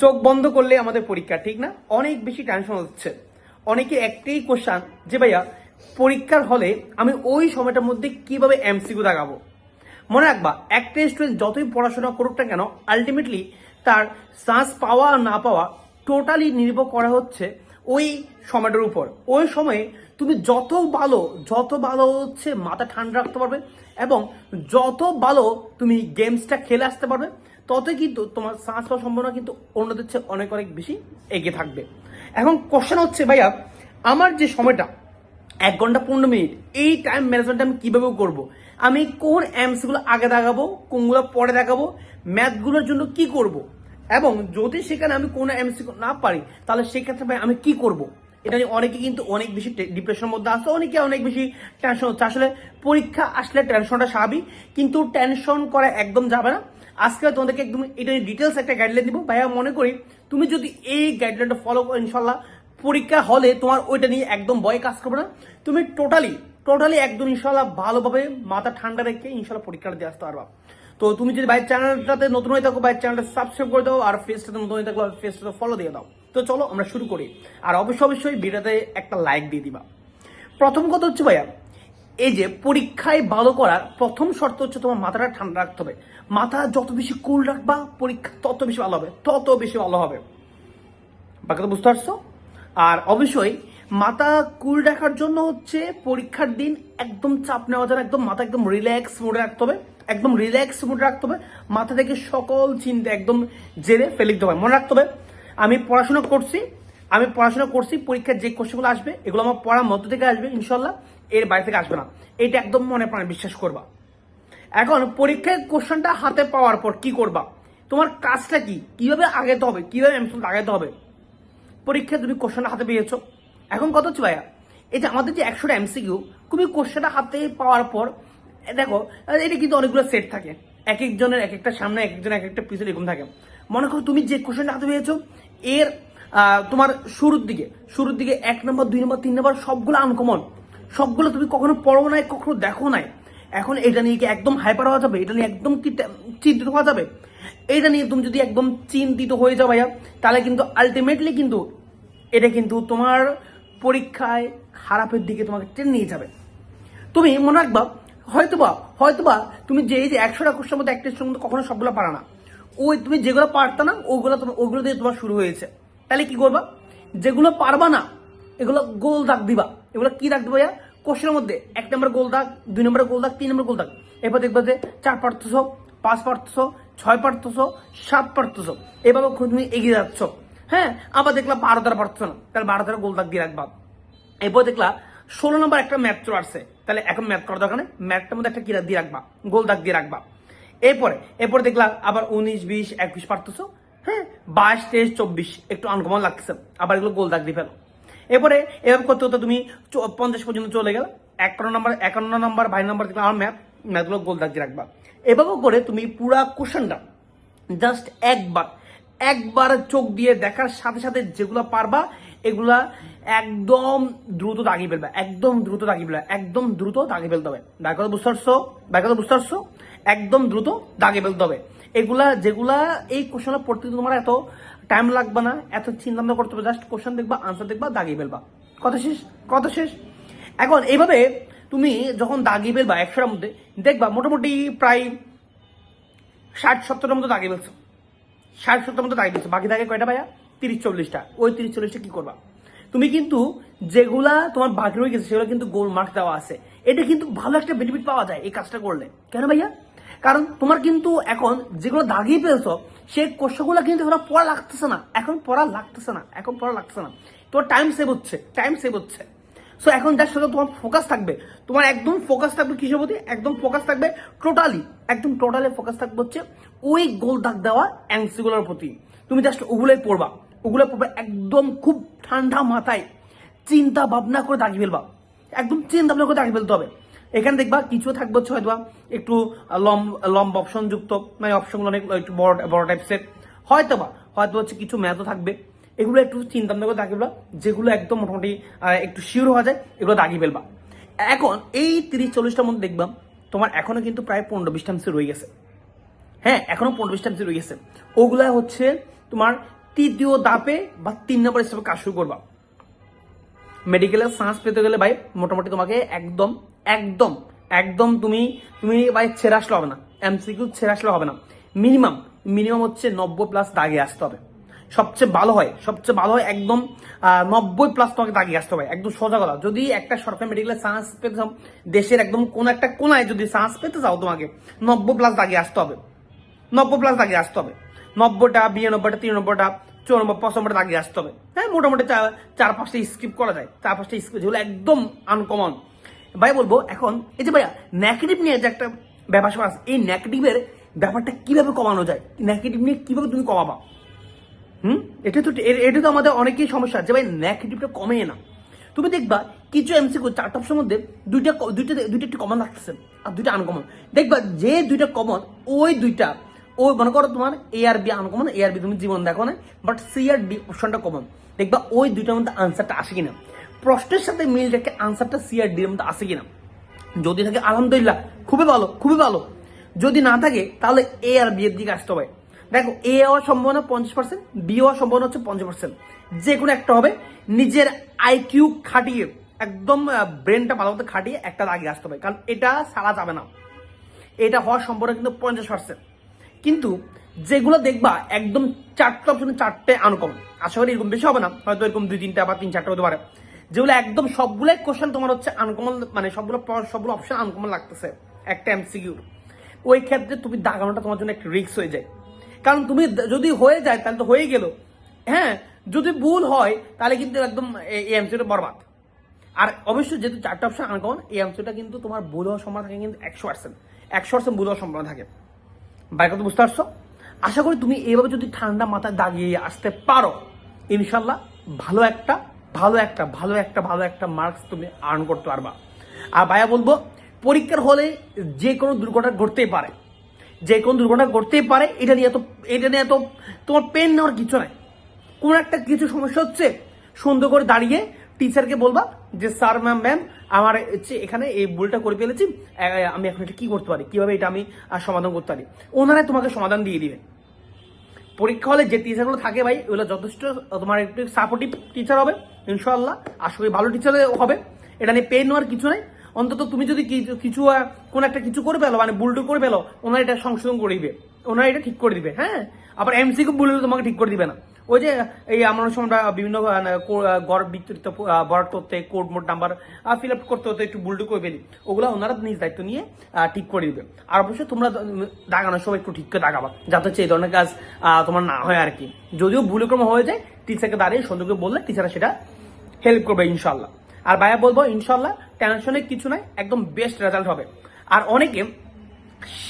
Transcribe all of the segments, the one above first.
চোখ বন্ধ করলে আমাদের পরীক্ষা, ঠিক না? অনেক বেশি টেনশন হচ্ছে। অনেকে একটাই কোশ্চান যে, ভাইয়া, পরীক্ষার হলে আমি ওই সময়টার মধ্যে কীভাবে এমসিকিউ দাগাবো মনে রাখবা, একটা স্টুডেন্ট যতই পড়াশোনা করুক না কেন আলটিমেটলি তার চান্স পাওয়া না পাওয়া টোটালি নির্ভর করা হচ্ছে ওই সময়টার উপর। ওই সময়ে তুমি যত ভালো যত ভালো হচ্ছে মাথা ঠান্ডা রাখতে পারবে এবং যত ভালো তুমি গেমসটা খেলে আসতে পারবে ততই কিন্তু তোমার চান্স পাওয়ার সম্ভাবনা কিন্তু অন্যদের চেয়ে অনেক অনেক বেশি এগিয়ে থাকবে। এখন কোশ্চেন হচ্ছে, ভাইয়া, আমার যে সময়টা, এক ঘণ্টা পনেরো মিনিট, এই টাইম ম্যানেজমেন্ট আমি কীভাবে করব? আমি কোন এমসগুলো আগে দেখাবো, কোনগুলো পরে দেখাবো ম্যাথগুলোর জন্য কি করব? এবং যদি সেখানে আমি কোনো এমসি না পারি, তাহলে সেক্ষেত্রে ভাই আমি কি করব? এটা নিয়ে অনেকে কিন্তু অনেক বেশি ডিপ্রেশনের মধ্যে আসছে অনেকে অনেক বেশি টেনশন হচ্ছে। আসলে পরীক্ষা আসলে টেনশনটা স্বাভাবিক, কিন্তু টেনশন করা একদম যাবে না। আজকে তোমাদেরকে একদম এটা ডিটেলস একটা গাইডলাইন দিব। ভাইয়া, মনে করি তুমি যদি এই গাইডলাইনটা ফলো করো ইনশাল্লাহ পরীক্ষা হলে তোমার ওইটা নিয়ে একদম ভয় কাজ করবে না। তুমি টোটালি টোটালি একদম ইনশাল্লাহ ভালোভাবে মাথা ঠান্ডা রেখে ইনশাল্লাহ পরীক্ষাটা দিয়ে আসতে পারবা। তো তুমি যদি বাইক চ্যানেলটাতে নতুন হয়ে থাকো বাইক চ্যানেলটা সাবস্ক্রাইব করে দাও আর ফেসটাতে নতুন হয়ে থাকো ফেসটাতে ফলো দিয়ে দাও। তো চলো আমরা শুরু করি। আর অবশ্যই অবশ্যই ভিডিওতে একটা লাইক দিয়ে দিবা। প্রথম কথা হচ্ছে ভাইয়া এই যে পরীক্ষায় ভালো করার প্রথম শর্ত হচ্ছে তোমার মাথাটা ঠান্ডা রাখতে হবে। মাথা যত বেশি কুল রাখবা, পরীক্ষা তত বেশি ভালো হবে, তত বেশি ভালো হবে। বাকি তো বুঝতে পারছ? আর অবশ্যই মাথা কুল রাখার জন্য হচ্ছে পরীক্ষার দিন একদম চাপ নেওয়া যায় একদম মাথা একদম রিল্যাক্স মোডে রাখতে হবে। একদম রিল্যাক্স মোডে রাখতে হবে। মাথা থেকে সকল চিন্তা একদম জেরে ফেলে দিতে হবে। মনে রাখতে হবে, আমি পড়াশোনা করছি, আমি পড়াশোনা করছি পরীক্ষার যে কোশ্চেনগুলো আসবে, এগুলো আমার পড়ার মধ্য থেকে আসবে, ইনশাল্লাহ। এর বাইরে থেকে আসবে না। এটা একদম মনে প্রাণে বিশ্বাস করবা। এখন পরীক্ষায় কোশ্চেনটা হাতে পাওয়ার পর কি করবা? তোমার কাজটা কি? কীভাবে আগাতে হবে? কীভাবে এমসিকিউ আগাতে হবে? পরীক্ষায় তুমি কোশ্চেনটা হাতে পেয়েছ। এখন কত হচ্ছে ভাইয়া, এই যে আমাদের যে একশোটা এমসিকিউ তুমি কোশ্চেনটা হাতে পাওয়ার পর দেখো, এটা কিন্তু অনেকগুলো সেট থাকে। এক একজনের এক একটা সামনে, এক একজনের এক একটা পিছনে এরকম থাকে। মনে করো তুমি যে কোশ্চেনটা হাতে পেয়েছ, এর তোমার শুরুর দিকে শুরুর দিকে এক নম্বর, দুই নম্বর, তিন নম্বর সবগুলো আনকমন সবগুলো তুমি কখনো পড়ো নাই, কখনো দেখো নাই। এখন এটা নিয়ে কি একদম হাইপার হওয়া যাবে? এটা নিয়ে একদম কি চিন্তিত হওয়া যাবে? এটা নিয়ে তুমি যদি একদম চিন্তিত হয়ে যাও ভাইয়া, তাহলে কিন্তু আলটিমেটলি কিন্তু এটা কিন্তু তোমার পরীক্ষায় খারাপের দিকে তোমাকে টেনে নিয়ে যাবে। তুমি মনে রাখবা, হয়তোবা হয়তোবা তুমি যে এই যে একশোটা কোশ্চেন মধ্যে একটা মধ্যে কখনো সবগুলো পারা না। ওই তুমি যেগুলো পারতা না ওগুলো তোমার ওগুলো দিয়ে তোমার শুরু হয়েছে। তাহলে কি করবা? যেগুলো পারবা না, এগুলো গোল দাগ দিবা। এগুলো কি দিবা ভাইয়া? কোশ্চেনের মধ্যে। এক নম্বর গোল দাগ, দুই নম্বর গোল দাগ, তিন নম্বর গোল দাগ। এরপর দেখবা যে চার পারতেছ পাঁচ পার্থস ছয় পারতেছ সাত পারতেছ এভাবে তুমি এগিয়ে যাচ্ছ। হ্যাঁ আবার দেখলাম বারো দ্বারা পারতেছ না? তাহলে বারো দ্বারা গোল দাগ দিয়ে রাখবা। এরপর দেখলা ষোলো নম্বর একটা ম্যাথ আসছে। তাহলে এখন ম্যাথ করার দরকার নেই। ম্যাথটার মধ্যে একটা কিরা দিয়ে রাখবা? গোল দাগ দিয়ে রাখবা। এরপরে এরপরে দেখলা আবার উনিশ, বিশ, একুশ পারতেছো হ্যাঁ বাইশ, তেইশ, চব্বিশ। একটু আনকমন লাগছে আবার এগুলো গোল দাগ দিয়ে ফেলো। এরপরে এরকম করতে করতে তুমি পঞ্চাশ পর্যন্ত চলে গেল। একান্ন নম্বর একান্ন নম্বর, বাইশ নম্বর দেখলাম আমার ম্যাথ ম্যাথগুলো গোল দাগ রাখবা। এভাবে করে তুমি পুরা কোশ্চেনটা জাস্ট একবার একবার চোখ দিয়ে দেখার সাথে সাথে যেগুলো পারবা, এগুলা একদম দ্রুত দাগিয়ে ফেলবে, একদম দ্রুত দাগিয়ে ফেলবে, একদম দ্রুত দাগিয়ে ফেলতে হবে। ব্যাপার বুঝতে পারছ? ব্যাপার বুঝতে পারছ? একদম দ্রুত দাগিয়ে ফেলতে হবে। এগুলা, যেগুলা এই কোশ্চেনটা পড়তে তোমার এত টাইম লাগবে না, এত চিন্তা ভাবনা করতে হবে জাস্ট কোশ্চেন দেখবা আনসার দেখবা, দাগিয়ে ফেলবা। কথা শেষ কথা শেষ। এখন এইভাবে তুমি যখন দাগিয়ে ফেলবা একশোটার মধ্যে, দেখবা মোটামুটি প্রায় ষাট, সত্তরের মতো দাগিয়ে ফেলছো। ষাট সত্তর মতো দাগিয়ে ফেলছো। বাকি থাকে কয়টা ভাইয়া? তিরিশ, চল্লিশটা। ওই তিরিশ, চল্লিশটা কি করবা? তুমি কিন্তু যেগুলা তোমার বাকি রয়ে গেছে, সেগুলো কিন্তু গোল মার্ক দেওয়া আছে। এটা কিন্তু ভালো একটা বেনিফিট পাওয়া যায় এই কাজটা করলে। কেন ভাইয়া? কারণ তোমার কিন্তু এখন যেগুলো দাগিয়ে ফেলছো, সেই কোশ্চেনগুলো কিন্তু এখন পড়া লাগতেছে না। এখন পড়া লাগতেছে না। এখন পড়া লাগতেছে না। তোমার টাইম সেভ হচ্ছে। টাইম সেভ হচ্ছে। সো এখন যার সাথে তোমার ফোকাস থাকবে। তোমার একদম ফোকাস থাকবে কিসের প্রতি একদম ফোকাস থাকবে টোটালি একদম টোটালি ফোকাস থাকবে হচ্ছে ওই গোল দাগ দেওয়া অ্যাংসিগুলোর প্রতি। তুমি জাস্ট ওগুলোই পড়বা। ওগুলো পড়বে একদম খুব ঠান্ডা মাথায়। চিন্তা ভাবনা করে দাগিয়ে ফেলবা। একদম চিন্তা ভাবনা করে দাগিয়ে ফেলতে হবে। এখানে দেখবা কিছু থাকবে হচ্ছে হয়তো একটু লম্ব লম্ব অপশন যুক্ত মানে অপশনগুলো অনেক, একটু বড় বড় টাইপসের হয়তো বা হয়তো হচ্ছে কিছু ম্যাথও থাকবে। এগুলো একটু চিন্তা ভাবনা করে ফেলবা, যেগুলো একদম মোটামুটি একটু শিওর হওয়া যায়, এগুলো দাগিয়ে ফেলবা। এখন এই তিরিশ, চল্লিশটার মধ্যে দেখবা, তোমার এখনও কিন্তু প্রায় পনেরো বিশটা রয়ে গেছে। হ্যাঁ এখনও পনেরো বিশটা রয়ে গেছে। ওগুলা হচ্ছে তোমার তৃতীয় দাপে বা তিন নম্বর হিসেবে কাজ শুরু করবা। মেডিকেলে সায়েন্স পেতে গেলে ভাই, মোটামুটি তোমাকে একদম একদম একদম তুমি তুমি ভাই ছেড়ে আসলে হবে না। এমসিকিউ ছেড়ে আসলে হবে না। মিনিমাম মিনিমাম হচ্ছে নব্বই প্লাস দাগে আসতে হবে। সবচেয়ে ভালো হয়, সবচেয়ে ভালো হয় একদম নব্বই প্লাস তোমাকে দাগিয়ে আসতে হবে। একদম সোজা কথা। যদি একটা সরকারি মেডিকেলে সায়েন্স পেতে চাও, দেশের একদম কোন একটা কোনায় যদি সায়েন্স পেতে চাও তোমাকে, নব্বই প্লাস দাগিয়ে আসতে হবে। নব্বই প্লাস দাগিয়ে আসতে হবে। নব্বইটা, বিরানব্বইটা, তিরানব্বইটা চৌরানব্বই পঁচানব্বইটা দাগিয়ে আসতে হবে। হ্যাঁ মোটামুটি চার চার পাঁচটা স্কিপ করা যায়। চার পাঁচটা স্কিপ যেগুলো একদম আনকমন ভাই, বলব, এখন এই যে ভাইয়া নেগেটিভ নিয়ে যে একটা ব্যাপার স্যাপার এই নেগেটিভের ব্যাপারটা কীভাবে কমানো যায়? নেগেটিভ নিয়ে কীভাবে তুমি কমাবা? হুম? এটা তো এটা তো আমাদের অনেকেই সমস্যা যে ভাই নেগেটিভটা কমে না। তুমি দেখবা, কিছু এমসিকিউ চারটা অপশনের মধ্যে দুইটা দুইটা দুইটা একটু কমন লাগতেছে, আর দুইটা আনকমন দেখবা, যে দুইটা কমন ওই দুইটা ওই মনে করো তোমার A or B uncommon A or B তুমি জীবন দেখো না বাট সি আর ডি অপশনটা কমন দেখবা ওই দুইটার মধ্যে আনসারটা আসে কিনা। প্রশ্নের সাথে মিল রেখে আনসারটা সি আর ডি এর মধ্যে আসে কিনা। যদি থাকে আলহামদুলিল্লাহ, খুবই ভালো খুবই ভালো। যদি না থাকে, তাহলে এ আর বি এর দিকে আসতে হবে। দেখো এ হওয়ার সম্ভাবনা পঞ্চাশ পার্সেন্ট বি হওয়ার সম্ভাবনা হচ্ছে পঞ্চাশ পার্সেন্ট যে কোনো একটা হবে, নিজের আইকিউ খাটিয়ে, একদম ব্রেনটা ভালো মতো খাটিয়ে একটা আগে আসতে হবে। কারণ এটা সারা যাবে না। এটা হওয়ার সম্ভাবনা কিন্তু পঞ্চাশ পার্সেন্ট কিন্তু যেগুলো দেখবা একদম চারটে অপশনে চারটে আনকমন আশা করি এরকম বেশি হবে না, হয়তো এরকম দুই, তিনটা বা তিন, চারটে হতে পারে। যেগুলো একদম সবগুলোই কোশ্চেন তোমার হচ্ছে আনকমন মানে সবগুলো সবগুলো অপশন আনকমন লাগতেছে, একটা এমসিকিউ ওই ক্ষেত্রে তুমি দাগানোটা তোমার জন্য একটা রিস্ক হয়ে যায়। কারণ তুমি যদি হয়ে যায় তাহলে তো হয়ে গেল। হ্যাঁ যদি ভুল হয় তাহলে কিন্তু একদম এই এমসিকিউটা বরবাদ। আর অবশ্যই যেহেতু চারটা অপশন আনকমন এই অংশটা কিন্তু তোমার ভুল হওয়ার সম্ভাবনা থাকে কিন্তু একশো পার্সেন্ট একশো পার্সেন্ট ভুল হওয়ার সম্ভাবনা থাকে। বাইক তো বুঝতে পারছ? আশা করি তুমি এইভাবে যদি ঠান্ডা মাথায় দাগিয়ে আসতে পারো ইনশাল্লাহ ভালো একটা ভালো একটা ভালো একটা ভালো একটা মার্কস তুমি আর্ন করতে পারবা। আর ভাইয়া বলব, পরীক্ষার হলে যে কোনো দুর্ঘটনা ঘটতেই পারে। যে কোনো দুর্ঘটনা ঘটতেই পারে, এটা নিয়ে এত, এটা নিয়ে এত তোমার পেন নেওয়ার কিছু নাই। কোন একটা কিছু সমস্যা হচ্ছে সুন্দর করে দাঁড়িয়ে টিচারকে বলবা যে স্যার ম্যাম ম্যাম আমার হচ্ছে এখানে এই ভুলটা করে ফেলেছি। আমি এখন এটা কি করতে পারি? কীভাবে এটা আমি সমাধান করতে পারি? ওনারা তোমাকে সমাধান দিয়ে দিবে। পরীক্ষা হলে যে টিচারগুলো থাকে ভাই, ওগুলো যথেষ্ট তোমার একটু সাপোর্টিভ টিচার হবে ইনশাল্লাহ আশা করি ভালো টিচার হবে। এটা নিয়ে পেন নেওয়ার কিছু নাই। অন্তত তুমি যদি কিছু- কোন একটা কিছু করে পেল মানে বুলটু করে পেল ওনারা এটা সংশোধন করে দিবে। ওনারা এটা ঠিক করে দিবে হ্যাঁ? আবার এমসিকিউ বললে তোমাকে ঠিক করে দিবে না। ওই যে এই আমার সময় বিভিন্ন গড় বিস্তৃত বরাদ করতে code mode number fill up করতে হতে একটু বুলটু করে ফেলি। ওগুলো ওনারা নিজ দায়িত্ব নিয়ে ঠিক করে দিবে। আর অবশ্যই তোমরা দাগানোর সময় একটু ঠিক করে দাগাবা, যাতে হচ্ছে এই ধরনের কাজ তোমার না হয় আর কি যদিও ভুলক্রম হয়ে যায় টিচারকে দাঁড়িয়ে সুন্দরকে বললে টিচাররা সেটা হেল্প করবে ইনশাল্লাহ আর ভাইয়া বলব ইনশাল্লাহ টেনশনের কিছু নাই, একদম বেস্ট রেজাল্ট হবে। আর অনেকে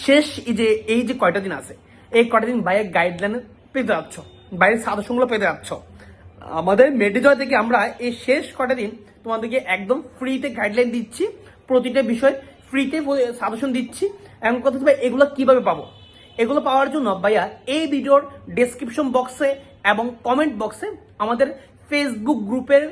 শেষ যে, এই যে কয়টা দিন আছে, এই কয়টা দিন বাইরের গাইডলাইন পেতে যাচ্ছ। বাইরের সাজেশনগুলো পেতে যাচ্ছ। আমাদের মেডিজয় থেকে আমরা এই শেষ কটা দিন তোমাদেরকে একদম ফ্রিতে গাইডলাইন দিচ্ছি, প্রতিটা বিষয় ফ্রিতে সাজেশন দিচ্ছি। এমন কথা ভাই, এগুলো কীভাবে পাবো? এগুলো পাওয়ার জন্য ভাইয়া এই ভিডিওর ডেসক্রিপশন বক্সে এবং কমেন্ট বক্সে আমাদের ফেসবুক গ্রুপের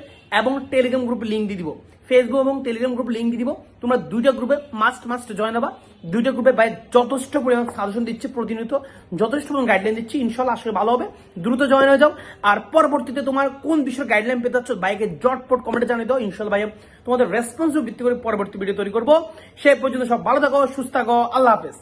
এবং টেলিগ্রাম গ্রুপের লিঙ্ক দিয়ে দিব। ফেসবুক এবং টেলিগ্রাম গ্রুপ লিঙ্ক দিব। তোমরা দুইটা গ্রুপে মাস্ট মাস্ট জয়েন হবা। দুইটা গ্রুপে ভাই যথেষ্ট পরিমাণ সাজেশন দিচ্ছে প্রতিনিয়ত। যথেষ্ট পরিমাণ গাইডলাইন দিচ্ছি। ইনশাল্লাহ আসলে ভালো হবে। দ্রুত জয়েন হয়ে যাও। আর পরবর্তীতে তোমার কোন বিষয়ে গাইডলাইন পেতে চাচ্ছ বাইকে জটপট কমেন্টে জানিয়ে দাও। ইনশাল্লাহ ভাই তোমাদের রেসপন্স ভিত্তি করে পরবর্তী ভিডিও তৈরি করব। সে পর্যন্ত সব ভালো থাকো, সুস্থ থাকো। আল্লাহ হাফেজ।